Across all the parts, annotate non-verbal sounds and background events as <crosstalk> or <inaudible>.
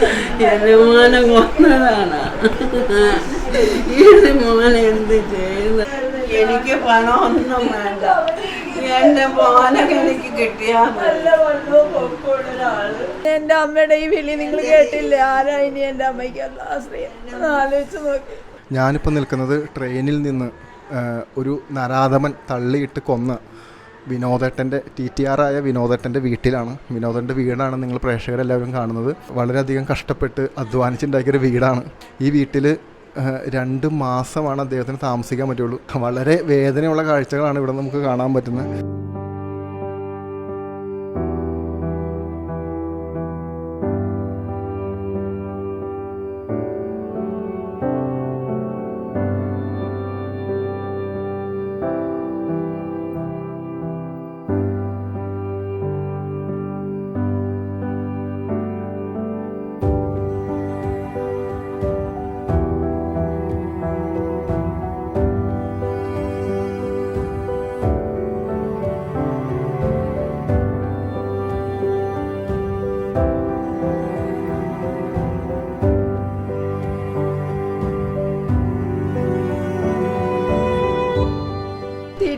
<laughs> എന്റെ മോനെ കൊന്നതാണ്. ഇത് മോനെ എന്ത് ചെയ്യുന്നത് എനിക്ക് പണമൊന്നും വേണ്ട. എന്റെ മോനൊക്കെ എനിക്ക് കിട്ടിയാ. എന്റെ അമ്മയുടെ ഈ വിളി നിങ്ങൾ കേട്ടില്ല? ആരാ ഇനി എന്റെ അമ്മയ്ക്ക് ആലോചിച്ച് നോക്കി. ഞാനിപ്പോൾ നിൽക്കുന്നത് ട്രെയിനിൽ നിന്ന് ഒരു നരാധമൻ തള്ളിയിട്ട് കൊന്ന വിനോദേട്ടന്റെ ടി ടി ആർ ആയ വിനോദേട്ടന്റെ വീട്ടിലാണ്. വിനോദന്റെ വീടാണ് നിങ്ങൾ പ്രേക്ഷകരെല്ലാവരും കാണുന്നത്. വളരെയധികം കഷ്ടപ്പെട്ട് അധ്വാനിച്ചുണ്ടാക്കിയൊരു വീടാണ്. ഈ വീട്ടിൽ രണ്ട് മാസമാണ് അദ്ദേഹത്തിന് താമസിക്കാൻ പറ്റുള്ളൂ. വളരെ വേദനയുള്ള കാഴ്ചകളാണ് ഇവിടെ നമുക്ക് കാണാൻ പറ്റുന്നത്.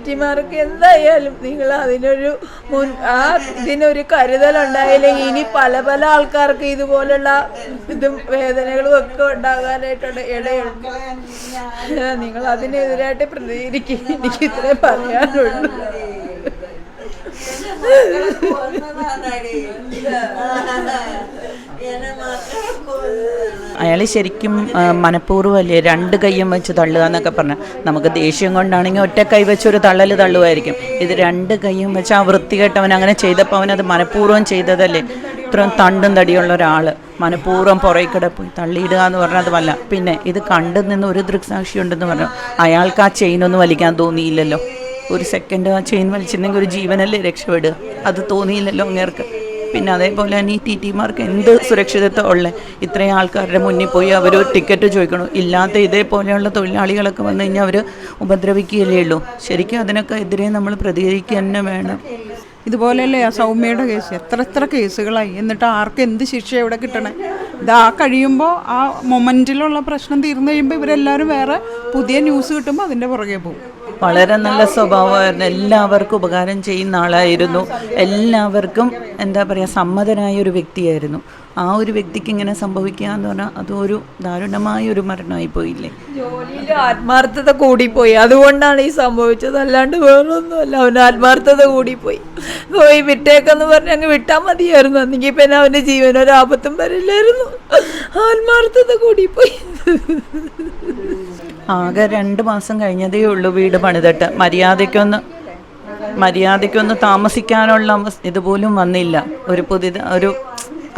തീറ്റിമാർക്ക് എന്തായാലും നിങ്ങൾ അതിനൊരു മുൻ ആ ഇതിനൊരു കരുതൽ കരുതലുണ്ടായില്ലെങ്കിൽ ഇനി പല പല ആൾക്കാർക്ക് ഇതുപോലുള്ള ഇതും വേദനകളും ഒക്കെ ഉണ്ടാകാനായിട്ടുണ്ട്. ഇടയുണ്ട് നിങ്ങൾ അതിനെതിരായിട്ട് പ്രതികരിക്കും. എനിക്ക് ഇത്രേ പറയാനുള്ളൂ. എന്നെ കൊന്നതാണ് അയാൾ ശരിക്കും മനഃപൂർവം മനഃപൂർവമല്ലേ രണ്ട് കൈയും വെച്ച് തള്ളുക എന്നൊക്കെ പറഞ്ഞു. നമുക്ക് ദേഷ്യം കൊണ്ടാണെങ്കിൽ ഒറ്റ കൈ വെച്ചൊരു തള്ളൽ തള്ളുമായിരിക്കും. ഇത് രണ്ട് കൈയും വെച്ച് ആ വൃത്തികെട്ടവൻ അങ്ങനെ ചെയ്തപ്പോൾ അവൻ അത് മനഃപൂർവം ചെയ്തതല്ലേ? ഇത്രയും തണ്ടും തടിയുള്ള ഒരാൾ മനഃപൂർവം പുറകിക്കടെ പോയി തള്ളിയിടുക എന്ന് പറഞ്ഞാൽ വല്ല. പിന്നെ ഇത് കണ്ടു നിന്ന് ഒരു ദൃക്സാക്ഷി ഉണ്ടെന്ന് പറഞ്ഞു. അയാൾക്ക് ആ ചെയിനൊന്നും വലിക്കാൻ തോന്നിയില്ലല്ലോ. ഒരു സെക്കൻഡ് ആ ചെയിൻ വലിച്ചിരുന്നെങ്കിൽ ഒരു ജീവനല്ലേ രക്ഷപ്പെടുക? അത് തോന്നിയില്ലല്ലോ അങ്ങേർക്ക്. പിന്നെ അതേപോലെ തന്നെ ഈ ടി ടിമാർക്ക് എന്ത് സുരക്ഷിതത്വം ഉള്ളത് ഇത്രയും ആൾക്കാരുടെ മുന്നിൽ പോയി അവർ ടിക്കറ്റ് ചോദിക്കണം. ഇല്ലാത്ത ഇതേപോലെയുള്ള തൊഴിലാളികളൊക്കെ വന്നു കഴിഞ്ഞാൽ അവർ ഉപദ്രവിക്കുകയല്ലേ ഉള്ളൂ. ശരിക്കും അതിനൊക്കെ എതിരെ നമ്മൾ പ്രതികരിക്കുക തന്നെ വേണം. ഇതുപോലെയല്ലേ ആ സൗമ്യയുടെ കേസ്? എത്ര എത്ര കേസുകളായി? എന്നിട്ട് ആർക്ക് എന്ത് ശിക്ഷ എവിടെ കിട്ടണേ? ഇത് കഴിയുമ്പോൾ ആ മൊമെന്റിലുള്ള പ്രശ്നം തീർന്നു കഴിയുമ്പോൾ ഇവരെല്ലാവരും വേറെ പുതിയ ന്യൂസ് കിട്ടുമ്പോൾ അതിന്റെ പുറകെ പോകും. വളരെ നല്ല സ്വഭാവമായിരുന്നു. എല്ലാവർക്കും ഉപകാരം ചെയ്യുന്ന ആളായിരുന്നു. എല്ലാവർക്കും എന്താ പറയുക സമ്മതനായ ഒരു വ്യക്തിയായിരുന്നു. ആ ഒരു വ്യക്തിക്ക് ഇങ്ങനെ സംഭവിക്കുക എന്ന് പറഞ്ഞാൽ അതൊരു ദാരുണമായ ഒരു മരണമായി പോയില്ലേ? ജോലിയിൽ ആത്മാർത്ഥത കൂടിപ്പോയി. അതുകൊണ്ടാണ് ഈ സംഭവിച്ചത്. അല്ലാണ്ട് വേറൊന്നുമല്ല. അവന് ആത്മാർത്ഥത കൂടിപ്പോയി. പോയി വിട്ടേക്കെന്ന് പറഞ്ഞ് അങ്ങ് വിട്ടാൽ മതിയായിരുന്നു. എന്നെങ്കിൽ പിന്നെ അവന്റെ ജീവനൊരാപത്തും വരില്ലായിരുന്നു. ആത്മാർത്ഥത കൂടിപ്പോയി. ആകെ രണ്ട് മാസം കഴിഞ്ഞതേ ഉള്ളൂ വീട് പണിതിട്ട്. മര്യാദയ്ക്കൊന്ന് മര്യാദയ്ക്കൊന്ന് താമസിക്കാനുള്ള ഇതുപോലും വന്നില്ല. ഒരു പുതിയ ഒരു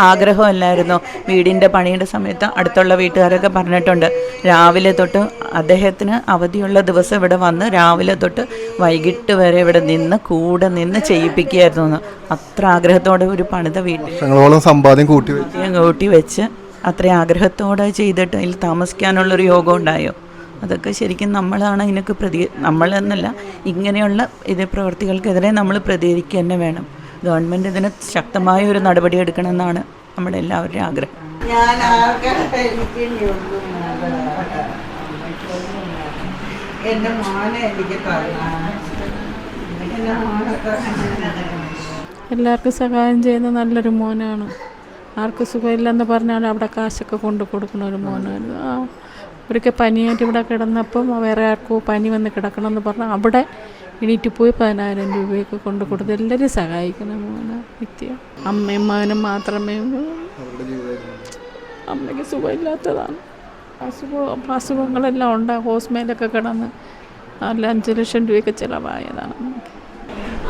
ആഗ്രഹമല്ലായിരുന്നു. വീടിന്റെ പണിയുടെ സമയത്ത് അടുത്തുള്ള വീട്ടുകാരൊക്കെ പറഞ്ഞിട്ടുണ്ട് രാവിലെ തൊട്ട് അദ്ദേഹത്തിന് അവധിയുള്ള ദിവസം ഇവിടെ വന്ന് രാവിലെ തൊട്ട് വൈകിട്ട് വരെ ഇവിടെ നിന്ന് കൂടെ നിന്ന് ചെയ്യിപ്പിക്കുകയായിരുന്നു എന്ന് അത്ര ആഗ്രഹത്തോടെ ഒരു പണിത വീട്ടിൽ സമ്പാദ്യം കൂട്ടി കൂട്ടി വെച്ച് അത്ര ആഗ്രഹത്തോടെ ചെയ്തിട്ട് അതിൽ താമസിക്കാനുള്ളൊരു യോഗം ഉണ്ടായോ? അതൊക്കെ ശരിക്കും നമ്മളാണ് ഇതിനൊക്കെ പ്രതി നമ്മളെന്നല്ല ഇങ്ങനെയുള്ള ഇത് പ്രവർത്തികൾക്കെതിരെ നമ്മൾ പ്രതികരിക്കുക തന്നെ വേണം. ഗവൺമെന്റ് ഇതിന് ശക്തമായ ഒരു നടപടി എടുക്കണമെന്നാണ് നമ്മുടെ എല്ലാവരുടെയും ആഗ്രഹം. ഞാൻ മോനെ എനിക്ക് എല്ലാവർക്കും സഹായം ചെയ്യുന്ന നല്ലൊരു മോനാണ്. ആർക്ക് സുഖമില്ലെന്ന് പറഞ്ഞാൽ അവിടെ കാശൊക്കെ കൊണ്ടു കൊടുക്കുന്ന ഒരു മോനായിരുന്നു ആ. ഒരിക്കൽ പനിയായിട്ട് ഇവിടെ കിടന്നപ്പം വേറെ ആർക്കോ പനി വന്ന് കിടക്കണമെന്ന് പറഞ്ഞാൽ അവിടെ എണീറ്റ് പോയി പതിനായിരം രൂപയൊക്കെ കൊണ്ട് കൊടുത്ത് എല്ലാവരും സഹായിക്കണം മോനാണ് നിത്യം. അമ്മയും മകനും മാത്രമേ. അമ്മയ്ക്ക് സുഖമില്ലാത്തതാണ്. അസുഖം അസുഖങ്ങളെല്ലാം ഉണ്ട്. ഹോസ്പിറ്റലൊക്കെ കിടന്ന് അല്ല അഞ്ച് ലക്ഷം രൂപയൊക്കെ ചിലവായതാണ്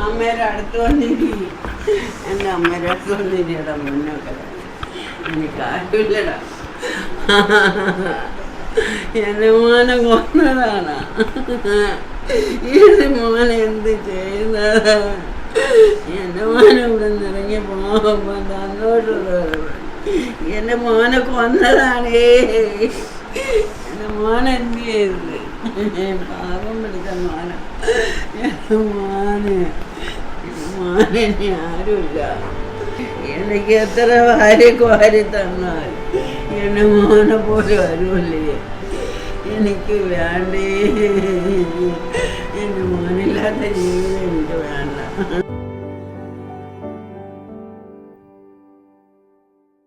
അമ്മയുടെ അടുത്ത് വന്നിരിക്കും എന്റെ അമ്മയുടെ അടുത്ത് വന്നിരിയുടെ മുന്നോട്ട് എനിക്ക് ആരുമില്ലടാ. എന്റെ മോനെ കൊന്നതാണ്. എന്റെ മോനെ എന്ത് ചെയ്യുന്നതാണ് എന്റെ മോനെ ഇവിടെ നിറങ്ങി പോകുമ്പോൾ പോകുമ്പോ തന്നോട്ടുള്ള എന്റെ മോനെ കൊന്നതാണേ. എന്റെ മോനെ എന്ത് ചെയ്തത്? പാപം പിടിച്ച മോന. എന്റെ മോനെ മോനെ ആരുമില്ല. എനിക്ക് എത്ര വാരി വാരി തന്നാൽ എന്നെ മോനെ പോലെ വരുമല്ലേ? എനിക്ക് വേണ്ടേ? എന്റെ മോനില്ലാത്ത ജീവിതം എനിക്ക് വേണ്ട.